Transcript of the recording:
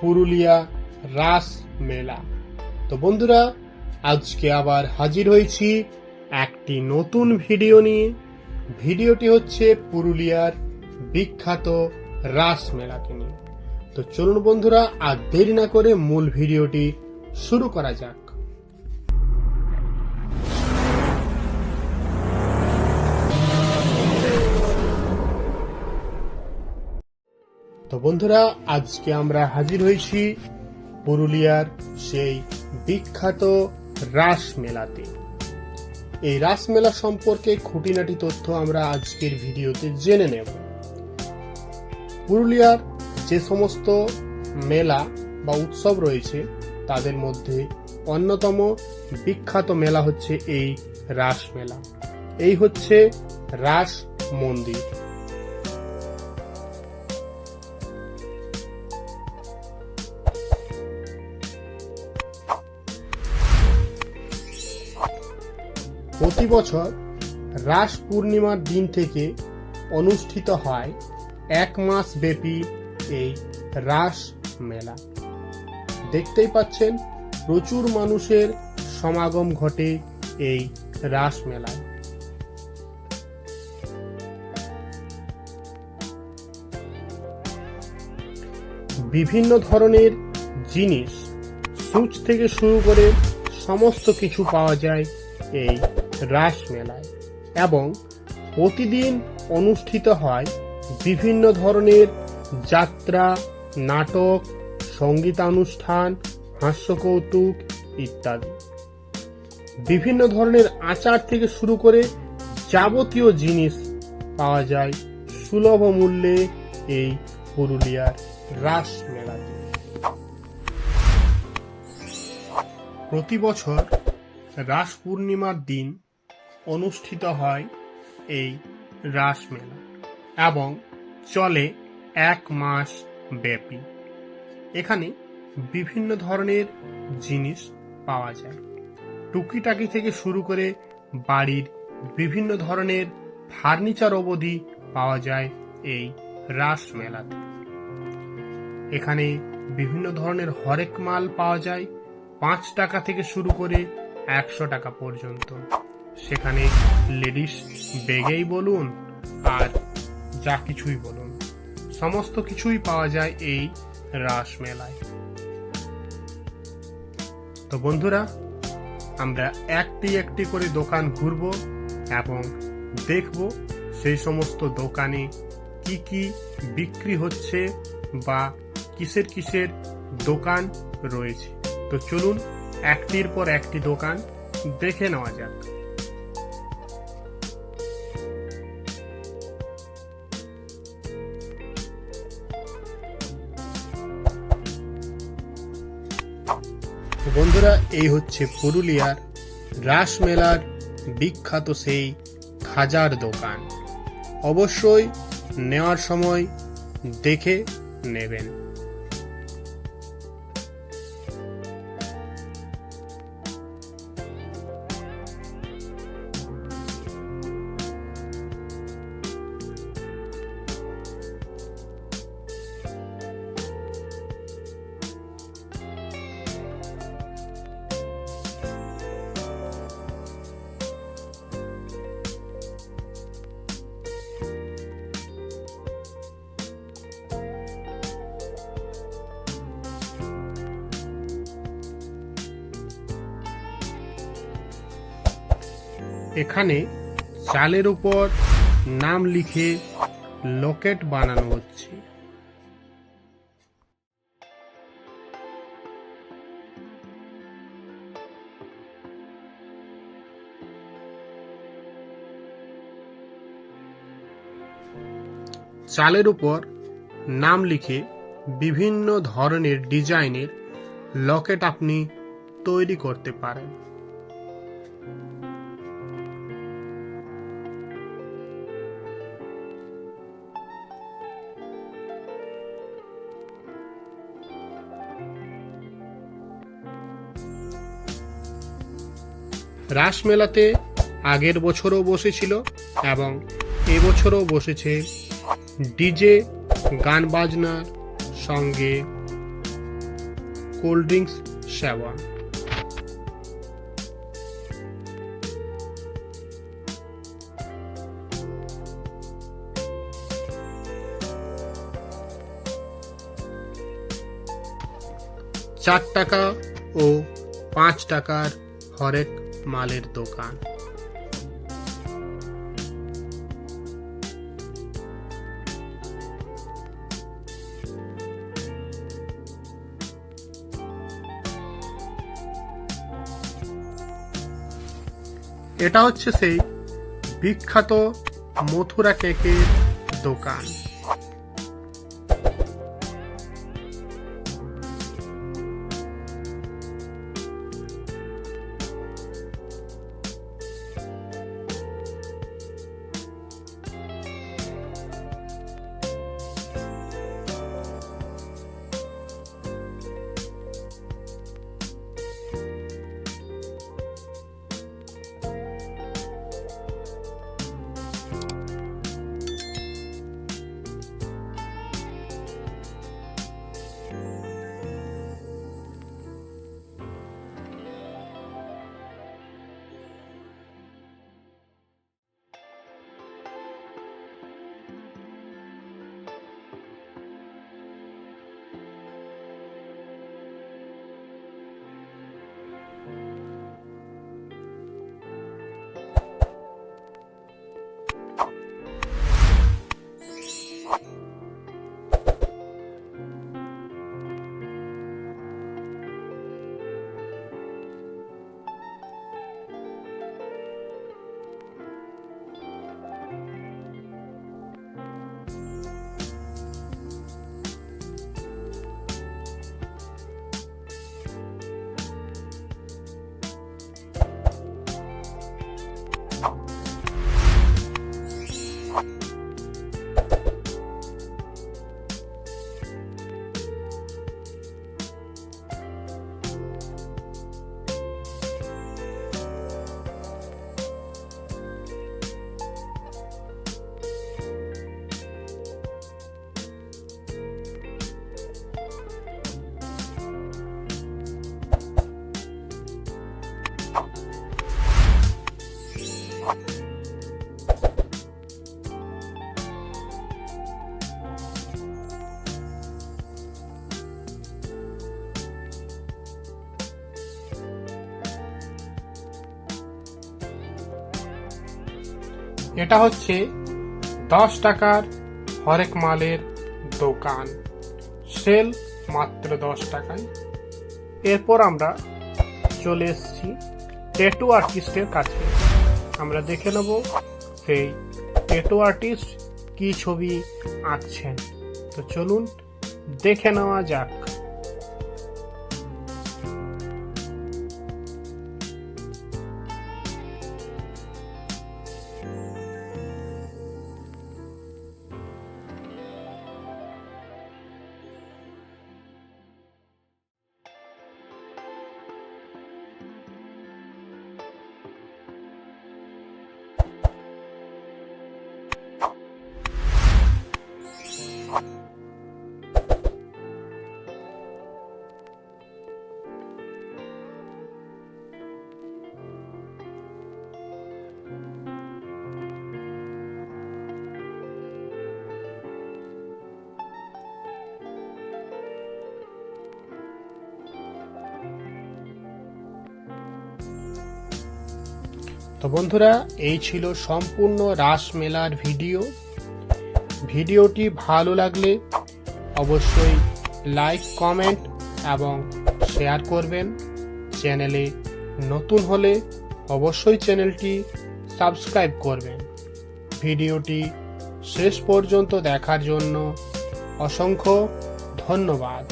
পুরুলিয়া রাস মেলা। তো বন্ধুরা, আজকে আবার হাজির হয়েছি একটি নতুন ভিডিও নিয়ে। ভিডিওটি হচ্ছে পুরুলিয়ার বিখ্যাত রাস মেলাকে নিয়ে। তো চলুন বন্ধুরা, আর দেরি না করে মূল ভিডিওটি শুরু করা যাক। তো বন্ধুরা, আজকে আমরা হাজির হয়েছি পুরুলিয়ার সেই বিখ্যাত রাস মেলাতে। এই রাস মেলা সম্পর্কে খুঁটিনাটি তথ্য আমরা আজকের ভিডিওতে জেনে নেব। পুরুলিয়ার যে সমস্ত মেলা বা উৎসব রয়েছে, তাদের মধ্যে অন্যতম বিখ্যাত মেলা হচ্ছে এই রাস মেলা। এই হচ্ছে রাস মন্দির। প্রতি বছর রাস পূর্ণিমার দিন থেকে অনুষ্ঠিত হয় এক মাস ব্যাপী এই রাস মেলা। দেখতেই পাচ্ছেন, প্রচুর মানুষের সমাগম ঘটে এই রাস মেলায়। বিভিন্ন ধরনের জিনিস, সুচ থেকে শুরু করে সমস্ত কিছু পাওয়া যায় এই রাস মেলায় এবং প্রতিদিন অনুষ্ঠিত হয় বিভিন্ন ধরনের যাত্রা, নাটক, সঙ্গীতানুষ্ঠান, হাস্যকৌতুক ইত্যাদি। বিভিন্ন ধরনের আচার থেকে শুরু করে যাবতীয় জিনিস পাওয়া যায় সুলভ মূল্যে এই পুরুলিয়ার রাস মেলাতে প্রতি বছর রাস পূর্ণিমার দিন অনুষ্ঠিত হয় এই রাস মেলা এবং চলে এক মাস ব্যাপী। এখানে বিভিন্ন ধরনের জিনিস পাওয়া যায়। টুকিটাকি থেকে শুরু করে বাড়ির বিভিন্ন ধরনের ফার্নিচার অবধি পাওয়া যায় এই রাস মেলাতে এখানে বিভিন্ন ধরনের হরেক মাল পাওয়া যায়। পাঁচ টাকা থেকে শুরু করে একশো টাকা পর্যন্ত। সেখানে লেডিস বেগেই বলুন আর যা কিছুই বলুন। সমস্ত কিছুই পাওয়া যায় এই রাস মেলায়। তো বন্ধুরা, আমরা একটি একটি করে দোকান ঘুরব এবং দেখব সেই সমস্ত দোকানে কি কি বিক্রি হচ্ছে বা কিসের কিসের দোকান রয়েছে। তো চলুন, একটির পর একটি দোকান দেখে নেওয়া যাক। বন্ধুরা এই হচ্ছে পুরুলিয়ার রাসমেলার বিখ্যাত সেই খাজার দোকান। অবশ্যই নেওয়ার সময় দেখে নেবেন। এখানে চালের উপর নাম লিখে লকেট বানানো হচ্ছে। চালের উপর নাম লিখে বিভিন্ন ধরনের ডিজাইনের লকেট আপনি তৈরি করতে পারেন। রাসমেলাতে আগের বছরও বসেছিল এবং এবছরও বসেছে ডিজে, গান বাজনার সঙ্গে কোল্ড ড্রিঙ্কস সেবন। চার টাকা ও পাঁচ টাকার হরেক মালের দোকান। এটা হচ্ছে সেই বিখ্যাত মথুরা কেকের দোকান। এটা হচ্ছে দশ টাকার হরেক মালের দোকান। সেল মাত্র দশ টাকায়। এরপর আমরা চলে এসেছি ট্যাটু আর্টিস্টের কাছে। আমরা দেখে নেব সেই ট্যাটু আর্টিস্ট কি ছবি আঁকছেন। তো চলুন দেখে নেওয়া যাক। তো বন্ধুরা, এই ছিল সম্পূর্ণ রাস মেলার ভিডিও। ভিডিওটি ভালো লাগলে অবশ্যই লাইক, কমেন্ট এবং শেয়ার করবেন। চ্যানেলে নতুন হলে অবশ্যই চ্যানেলটি সাবস্ক্রাইব করবেন। ভিডিওটি শেষ পর্যন্ত দেখার জন্য অসংখ্য ধন্যবাদ।